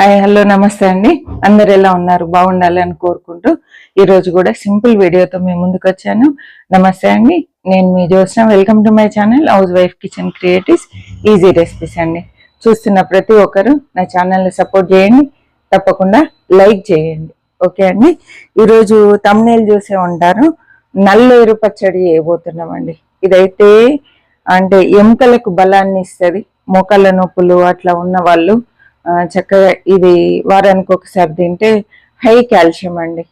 Hi hello నమస్తే అండి. అందరు ఎలా ఉన్నారు? బాగుండాలి అని కోరుకుంటూ ఈరోజు కూడా సింపుల్ వీడియోతో మీ ముందుకు వచ్చాను. నమస్తే అండి. నేను మీ చూసిన welcome to my channel house wife kitchen creatives. Easy recipes అండి. చూస్తున్న ప్రతి ఒక్కరు నా ఛానల్ని సపోర్ట్ చేయండి. తప్పకుండా లైక్ చేయండి. ఓకే అండి? ఈరోజు తమ్నేల్ చూసే ఉంటారు. నల్లేరు పచ్చడి వేయబోతున్నామండి. ఇదైతే అంటే ఎముకలకు బలాన్ని ఇస్తుంది. మోకాళ్ళ నొప్పులు అట్లా ఉన్న వాళ్ళు చక్కగా ఇది వారానికి ఒకసారి తింటే హై కాల్షియం అండి.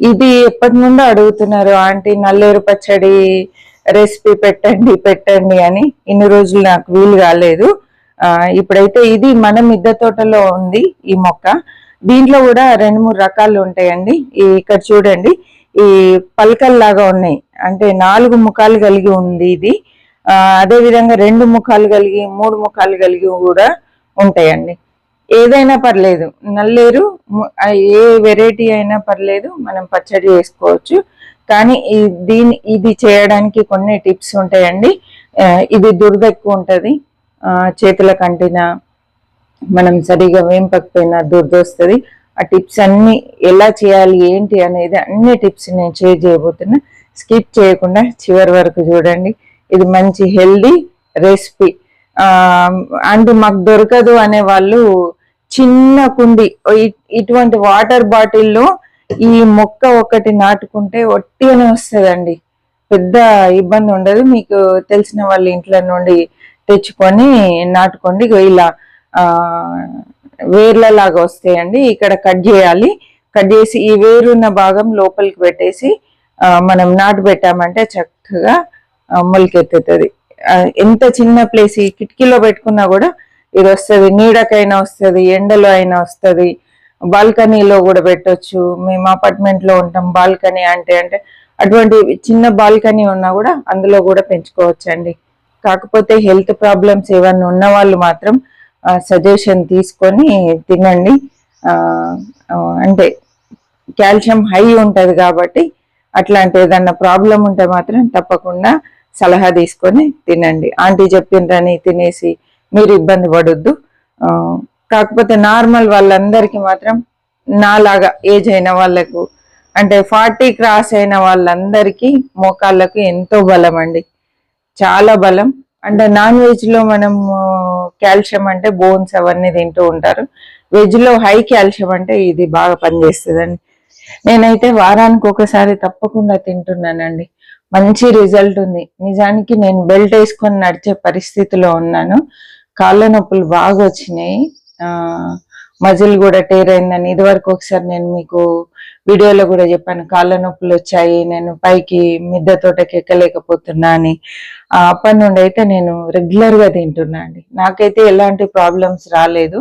ఇది ఎప్పటి నుండో అడుగుతున్నారు ఆంటీ నల్లేరు పచ్చడి రెసిపీ పెట్టండి పెట్టండి అని. ఇన్ని రోజులు నాకు వీలు కాలేదు. ఇప్పుడైతే ఇది మన మిద్దె తోటలో ఉంది ఈ మొక్క. దీంట్లో కూడా రెండు మూడు రకాలు ఉంటాయండి. ఇక్కడ చూడండి ఈ పలకల్లాగా ఉన్నాయి. అంటే నాలుగు ముఖాలు కలిగి ఉంది ఇది. అదేవిధంగా అదే విధంగా రెండు ముఖాలు కలిగి మూడు ముఖాలు కలిగి కూడా ఉంటాయండి. ఏదైనా పర్లేదు. నల్లేరు ఏ వెరైటీ అయినా పర్లేదు మనం పచ్చడి చేసుకోవచ్చు. కానీ దీని ఇది చేయడానికి కొన్ని టిప్స్ ఉంటాయండి. ఇది దురద ఎక్కువ ఉంటుంది. చేతుల కంటిన మనం సరిగా వేంపకపోయినా దురద వస్తుంది. ఆ టిప్స్ అన్ని ఎలా చేయాలి ఏంటి అనేది అన్ని టిప్స్ నేను షేర్ చేయబోతున్నా. స్కిప్ చేయకుండా చివరి వరకు చూడండి. ఇది మంచి హెల్దీ రెసిపీ. అండ్ మాకు దొరకదు అనే వాళ్ళు చిన్న కుండి ఇటువంటి వాటర్ బాటిల్లో ఈ మొక్క ఒకటి నాటుకుంటే ఒట్టిగానే వస్తుందండి. పెద్ద ఇబ్బంది ఉండదు. మీకు తెలిసిన వాళ్ళ ఇంట్లో నుండి తెచ్చుకొని నాటుకోండి. ఇలా వేర్లలాగా వస్తాయండి. ఇక్కడ కట్ చేయాలి. కట్ చేసి ఈ వేరున్న భాగం లోపలికి పెట్టేసి మనం నాటు పెట్టామంటే చక్కగా మొలకెత్తుతుంది. ఎంత చిన్న ప్లేస్ ఈ కిటికీలో పెట్టుకున్నా కూడా ఇది వస్తుంది. నీడకైనా వస్తుంది ఎండలో అయినా వస్తుంది. బాల్కనీలో కూడా పెట్టొచ్చు. మేము అపార్ట్మెంట్లో ఉంటాం. బాల్కనీ అంటే అంటే అటువంటి చిన్న బాల్కనీ ఉన్నా కూడా అందులో కూడా పెంచుకోవచ్చు అండి కాకపోతే హెల్త్ ప్రాబ్లమ్స్ ఏమన్నా ఉన్న వాళ్ళు మాత్రం సజెషన్ తీసుకొని తినండి. అంటే కాల్షియం హై ఉంటుంది కాబట్టి అట్లాంటి ఏదన్నా ప్రాబ్లం ఉంటే మాత్రం తప్పకుండా సలహా తీసుకొని తినండి. ఆంటీ చెప్పిండ్రని తినేసి మీరు ఇబ్బంది పడొద్దు. కాకపోతే నార్మల్ వాళ్ళందరికీ మాత్రం నాలాగా ఏజ్ అయిన వాళ్ళకు అంటే ఫార్టీ క్రాస్ అయిన వాళ్ళందరికీ మోకాళ్ళకు ఎంతో బలం అండి. చాలా బలం. అంటే నాన్ వెజ్లో మనం కాల్షియం అంటే బోన్స్ అవన్నీ తింటూ ఉంటారు. వెజ్లో హై కాల్షియం అంటే ఇది బాగా పనిచేస్తుందండి. నేనైతే వారానికి ఒకసారి తప్పకుండా తింటున్నానండి. మంచి రిజల్ట్ ఉంది. నిజానికి నేను బెల్ట్ వేసుకొని నడిచే పరిస్థితిలో ఉన్నాను. కాళ్ళ నొప్పులు బాగా వచ్చినాయి. మజిల్ కూడా టేర్ అయిందని ఇదివరకు ఒకసారి నేను మీకు వీడియోలో కూడా చెప్పాను. కాళ్ళ నొప్పులు వచ్చాయి. నేను పైకి మిద్దె తోటకి ఎక్కలేకపోతున్నా అని. ఆ, అప్పటి నుండి అయితే నేను రెగ్యులర్గా తింటున్నా అండి. నాకైతే ఎలాంటి ప్రాబ్లమ్స్ రాలేదు.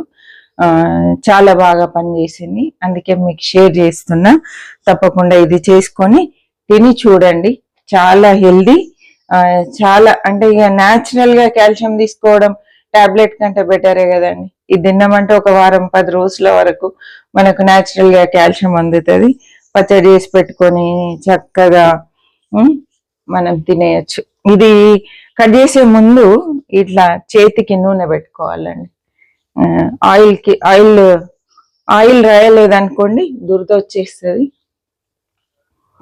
చాలా బాగా పనిచేసింది. అందుకే మీకు షేర్ చేస్తున్నా. తప్పకుండా ఇది చేసుకొని తిని చూడండి. చాలా హెల్దీ. చాలా అంటే ఇక న్యాచురల్గా కాల్షియం తీసుకోవడం టాబ్లెట్ కంటే బెటరే కదండి. ఇది తిన్నామంటే ఒక వారం పది రోజుల వరకు మనకు న్యాచురల్గా కాల్షియం అందుతుంది. పచ్చడి చేసి పెట్టుకొని చక్కగా మనం తినేయచ్చు. ఇది కట్ చేసే ముందు ఇట్లా చేతికి నూనె పెట్టుకోవాలండి. ఆయిల్కి ఆయిల్ ఆయిల్ రాయలేదనుకోండి దురద వచ్చేస్తుంది.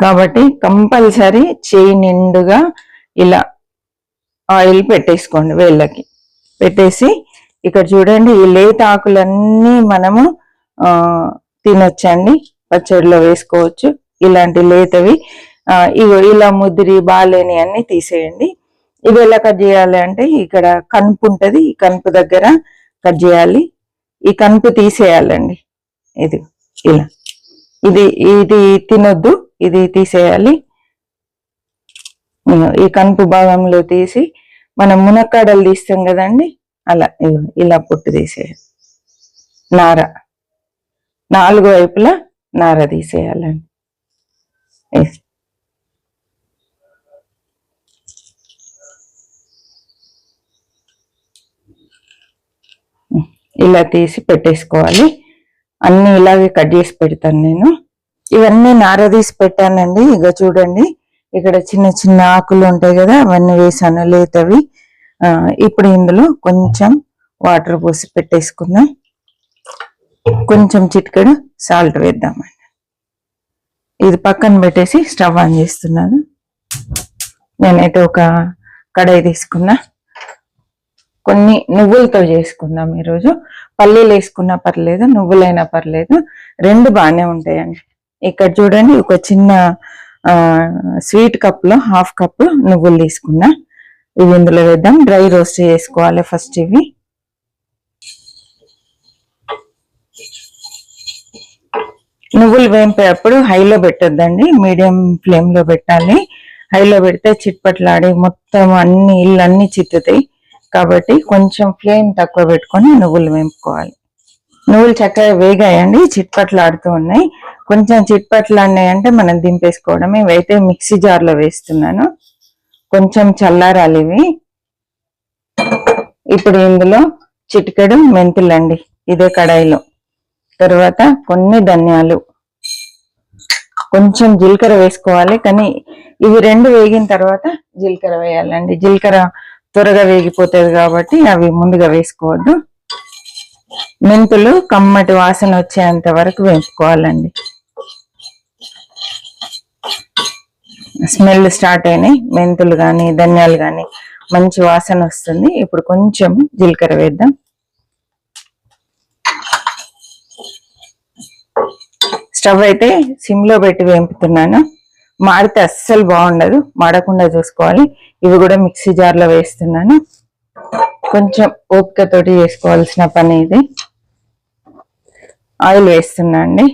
కాబట్టి కంపల్సరీ చేయి నిండుగా ఇలా ఆయిల్ పెట్టేసుకోండి వేళ్ళకి. పెట్టేసి ఇక్కడ చూడండి ఈ లేత ఆకులన్నీ మనము తినొచ్చండి. పచ్చడిలో వేసుకోవచ్చు. ఇలాంటి లేతవి ఇగో ఇలా ముదిరి బాలేని అన్ని తీసేయండి. ఇవి ఎలా కట్ చేయాలి అంటే ఇక్కడ కనుపు ఉంటుంది ఈ కనుపు దగ్గర కట్ చేయాలి. ఈ కనుపు తీసేయాలండి. ఇది ఇలా. ఇది ఇది తినొద్దు ఇది తీసేయాలి. ఈ కనుపు భాగంలో తీసి మనం మునక్కాడలు తీస్తాం కదండి అలా ఇలా పొట్టు తీసేయాలి. నార నాలుగు వైపులా నార తీసేయాలండి. ఇలా తీసి పెట్టేసుకోవాలి. అన్ని ఇలాగే కట్ చేసి పెడతాను నేను. ఇవన్నీ నారదీసి పెట్టానండి. ఇక చూడండి ఇక్కడ చిన్న చిన్న ఆకులు ఉంటాయి కదా అవన్నీ వేసాను లేతవి. ఇప్పుడు ఇందులో కొంచెం వాటర్ పోసి పెట్టేసుకుందాం. కొంచెం చిటికెడు సాల్ట్ వేద్దామండి. ఇది పక్కన పెట్టేసి స్టవ్ ఆన్ చేస్తున్నాను. నేనైతే ఒక కడాయి తీసుకున్నా. కొన్ని నువ్వులతో చేసుకుందాం ఈరోజు. పల్లీలు వేసుకున్నా పర్లేదు నువ్వులైనా పర్లేదు రెండు బాగానే ఉంటాయండి. ఇక్కడ చూడండి ఒక చిన్న స్వీట్ కప్లో హాఫ్ కప్ నువ్వులు తీసుకున్నా. ఇవి ఇందులో వేద్దాం. డ్రై రోస్ట్ చేసుకోవాలి ఫస్ట్ ఇవి. నువ్వులు వేంపేటప్పుడు హైలో పెట్టద్దండి. మీడియం ఫ్లేమ్లో పెట్టాలి. హైలో పెడితే చిట్పట్లాడి మొత్తం అన్ని ఇల్లు అన్ని చిత్తుతాయి. కాబట్టి కొంచెం ఫ్లేమ్ తక్కువ పెట్టుకొని నువ్వులు వేంపుకోవాలి. నువ్వులు చక్కగా వేగాయండి చిట్పట్లు ఆడుతూ ఉన్నాయి. కొంచెం చిట్పట్లు అన్నాయంటే మనం దింపేసుకోవడం ఇవైతే మిక్సీ జార్లో వేస్తున్నాను. కొంచెం చల్లారాలి ఇవి. ఇప్పుడు ఇందులో చిటికెడు మెంతులండి ఇదే కడాయిలో. తర్వాత కొన్ని ధనియాలు. కొంచెం జీలకర్ర వేసుకోవాలి కానీ ఇవి రెండు వేగిన తర్వాత జీలకర్ర వేయాలండి. జీలకర్ర త్వరగా వేగిపోతుంది కాబట్టి అవి ముందుగా వేసుకోవద్దు. మెంతులు కమ్మటి వాసన వచ్చేంత వరకు వేసుకోవాలండి స్మెల్ స్టార్ట్ అయినాయి. మెంతులు కానీ ధనియాలు కానీ మంచి వాసన వస్తుంది. ఇప్పుడు కొంచెం జీలకర్ర వేద్దాం. స్టవ్ అయితే సిమ్లో పెట్టి వేపుతున్నాను. మాడితే అస్సలు బాగుండదు మాడకుండా చూసుకోవాలి. ఇవి కూడా మిక్సీ జార్లో వేస్తున్నాను. కొంచెం ఓపికతోటి చేసుకోవాల్సిన పని ఇది. ఆయిల్ వేస్తున్నా అండి.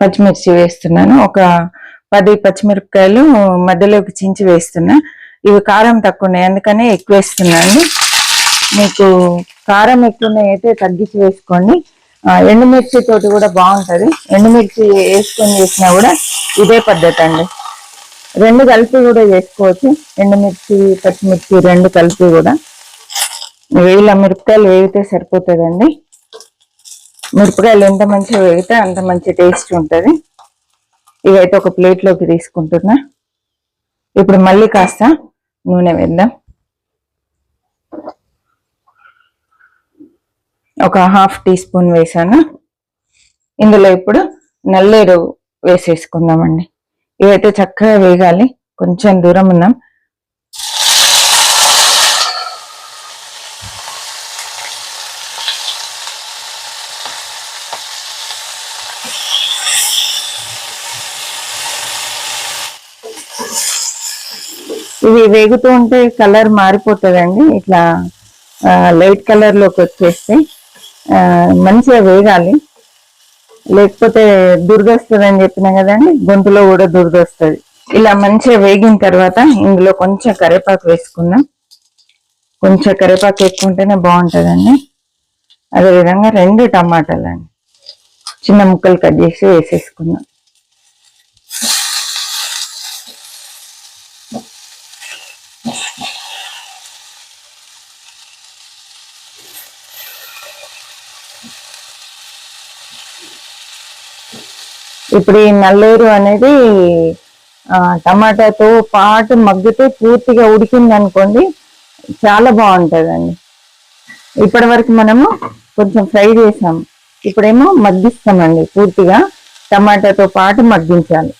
పచ్చిమిర్చి వేస్తున్నాను. ఒక పది పచ్చిమిరపకాయలు మధ్యలోకి చించి వేస్తున్నా. ఇవి కారం తక్కువ ఉన్నాయి అందుకనే ఎక్కువ వేస్తున్నాను అండి. మీకు కారం ఎక్కువ అయితే తగ్గించి వేసుకోండి. ఎండుమిర్చి తోటి కూడా బాగుంటుంది. ఎండుమిర్చి వేసుకొని చేసినా కూడా ఇదే పద్ధతి అండి. రెండు కలిపి కూడా చేసుకోవచ్చు ఎండుమిర్చి పచ్చిమిర్చి రెండు కలిపి కూడా. వేల మిరపకాయలు వేగితే సరిపోతుందండి. మిరపకాయలు ఎంత మంచిగా వేగితే అంత మంచి టేస్ట్ ఉంటుంది. ఇవైతే ఒక ప్లేట్లోకి తీసుకుంటున్నా. ఇప్పుడు మళ్ళీ కాస్త నూనె వేద్దాం. ఒక హాఫ్ టీ స్పూన్ వేసాను. ఇందులో ఇప్పుడు నల్లేరు వేసేసుకుందామండి. ఇవైతే చక్కగా వేగాలి. కొంచెం దూరం ఉన్నాం. ఇవి వేగుతూ ఉంటే కలర్ మారిపోతుందండి. ఇట్లా లైట్ కలర్లోకి వచ్చేస్తే మంచిగా వేగాలి. లేకపోతే దుర్గొస్తుంది అని చెప్పినా కదండి గొంతులో కూడా దుర్గొస్తుంది ఇలా మంచిగా వేగిన తర్వాత ఇందులో కొంచెం కరివేపాకు వేసుకుందాం. కొంచెం కరివేపాకు ఎక్కువ ఉంటేనే బాగుంటుందండి. అదేవిధంగా రెండు టమాటాలు అండి చిన్న ముక్కలు కట్ చేసి వేసేసుకుందాం. ఇప్పుడు ఈ నల్లేరు అనేది టమాటాతో పాటు మగ్గితే పూర్తిగా ఉడికింది అనుకోండి చాలా బాగుంటుందండి. ఇప్పటి వరకు మనము కొంచెం ఫ్రై చేసాము. ఇప్పుడేమో మగ్గిస్తామండి పూర్తిగా టమాటాతో పాటు మగ్గించాలి.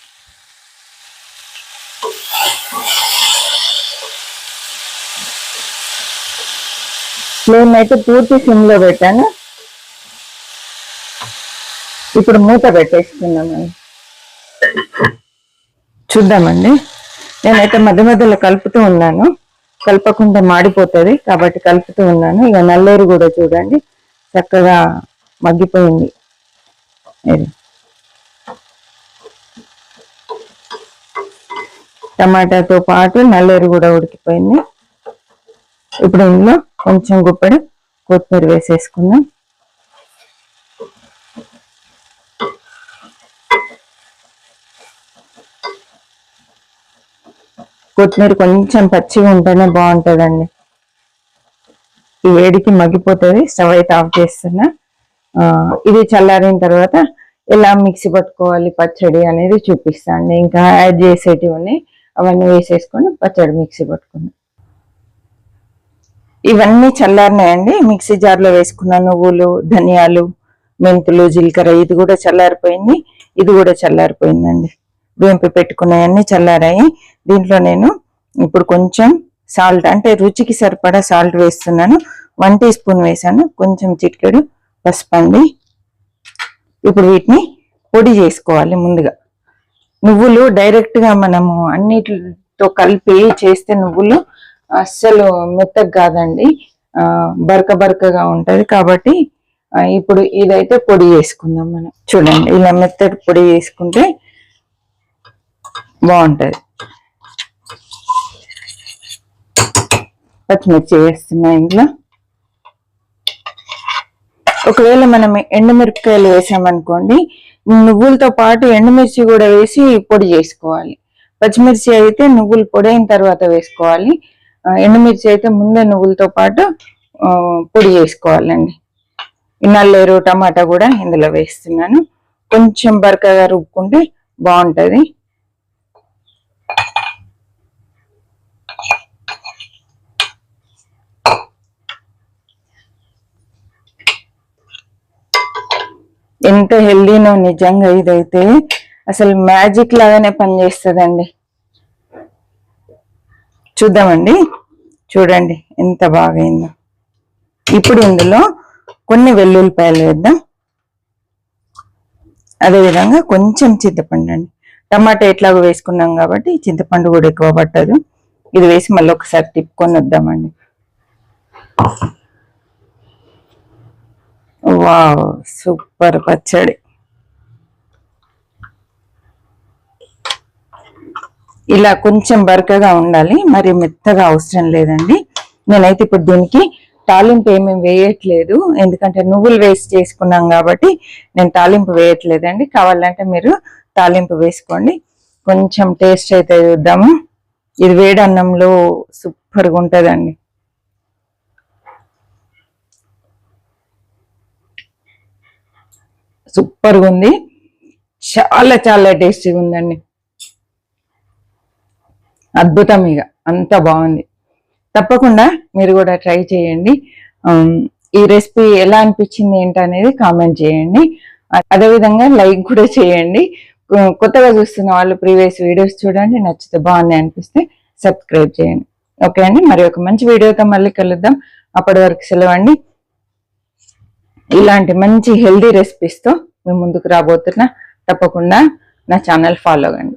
ఫ్లేమ్ అయితే పూర్తి సిమ్లో పెట్టాను. ఇప్పుడు మూత పెట్టేసుకున్నామండి చూద్దామండి. నేనైతే మధ్య మధ్యలో కలుపుతూ ఉన్నాను. కలపకుండా మాడిపోతుంది కాబట్టి కలుపుతూ ఉన్నాను. ఇక నల్లేరు కూడా చూడండి. చక్కగా మగ్గిపోయింది. టమాటాతో పాటు నల్లేరు కూడా ఉడికిపోయింది. ఇప్పుడు ఇందులో కొంచెం గుప్పడి కొత్తిమీర వేసేసుకుందాం. కొత్తిమీర కొంచెం పచ్చిగా ఉంటేనే బాగుంటుందండి. ఈ వేడికి మగ్గిపోతుంది స్టవ్ అయితే ఆఫ్ చేస్తున్నా. ఇది చల్లారిన తర్వాత ఎలా మిక్సీ పట్టుకోవాలి పచ్చడి అనేది చూపిస్తాను ఇంకా యాడ్ చేసేటివి ఉన్నాయి అవన్నీ వేసేసుకొని పచ్చడి మిక్సీ పట్టుకున్నాం ఇవన్నీ చల్లారినాయండి. మిక్సీ జార్లో వేసుకున్న నువ్వులు ధనియాలు మెంతులు జీలకర్ర ఇది కూడా చల్లారిపోయింది ఇది కూడా చల్లారిపోయిందండి. వేంపి పెట్టుకున్నాయన్నీ చల్లారాయి. దీంట్లో నేను ఇప్పుడు కొంచెం సాల్ట్ అంటే రుచికి సరిపడా సాల్ట్ వేస్తున్నాను. వన్ టీ స్పూన్ వేసాను కొంచెం చిటికెడు పసుపండి అండి. ఇప్పుడు వీటిని పొడి చేసుకోవాలి ముందుగా. నువ్వులు డైరెక్ట్గా మనము అన్నిటితో కలిపి చేస్తే నువ్వులు అస్సలు మెత్తగా కాదండి. బరక బరకగా ఉంటుంది కాబట్టి ఇప్పుడు ఇదైతే పొడి చేసుకుందాం మనం. చూడండి ఇలా మెత్తటి పొడి చేసుకుంటే బాగుంటుంది. పచ్చిమిర్చి వేస్తున్నా ఇంట్లో. ఒకవేళ మనం ఎండుమిరపకాయలు వేసామనుకోండి నువ్వులతో పాటు ఎండుమిర్చి కూడా వేసి పొడి చేసుకోవాలి. పచ్చిమిర్చి అయితే నువ్వులు పొడి అయిన తర్వాత వేసుకోవాలి. ఎండుమిర్చి అయితే ముందే నువ్వులతో పాటు పొడి చేసుకోవాలండి. ఈ నల్లేరు టమాటా కూడా ఇందులో వేస్తున్నాను. కొంచెం బరకగా రుబ్బుకుంటే బాగుంటుంది. ఎంత హెల్దీనో నిజంగా ఇదైతే అసలు మ్యాజిక్ లాగానే పనిచేస్తుందండి. చూద్దామండి. చూడండి ఎంత బాగైందో. ఇప్పుడు ఇందులో కొన్ని వెల్లుల్లిపాయలు వేద్దాం. అదేవిధంగా కొంచెం చింతపండు అండి. టమాటా ఎట్లాగో వేసుకున్నాం కాబట్టి చింతపండు కూడా ఎక్కువ పట్టదు. ఇది వేసి మళ్ళీ ఒకసారి తిప్పుకొని వద్దామండి. వావ్ సూపర్ పచ్చడి. ఇలా కొంచెం బరకగా ఉండాలి మరి మెత్తగా అవసరం లేదండి. నేనైతే ఇప్పుడు దీనికి తాలింపు ఏమేమి వేయట్లేదు ఎందుకంటే నువ్వులు వేసి చేసుకున్నాం కాబట్టి నేను తాలింపు వేయట్లేదండి. కావాలంటే మీరు తాలింపు వేసుకోండి. కొంచెం టేస్ట్ అయితే చూద్దాము. ఇది వేడన్నంలో సూపర్గా ఉంటుందండి. సూపర్గా ఉంది చాలా చాలా టేస్టీగా ఉందండి అద్భుతం ఇక అంత బాగుంది. తప్పకుండా మీరు కూడా ట్రై చేయండి. ఈ రెసిపీ ఎలా అనిపించింది ఏంటనేది కామెంట్ చేయండి. అదేవిధంగా లైక్ కూడా చేయండి. కొత్తగా చూస్తున్న వాళ్ళు ప్రీవియస్ వీడియోస్ చూడండి నచ్చితే బాగుంది అనిపిస్తే సబ్స్క్రైబ్ చేయండి. ఓకే అండి మరి ఒక మంచి వీడియోతో మళ్ళీ కలుద్దాం. అప్పటి వరకు సెలవండి ఇలాంటి మంచి హెల్దీ రెసిపీస్తో మేము ముందుకు రాబోతున్నా తప్పకుండా నా ఛానల్ ఫాలో అవ్వండి.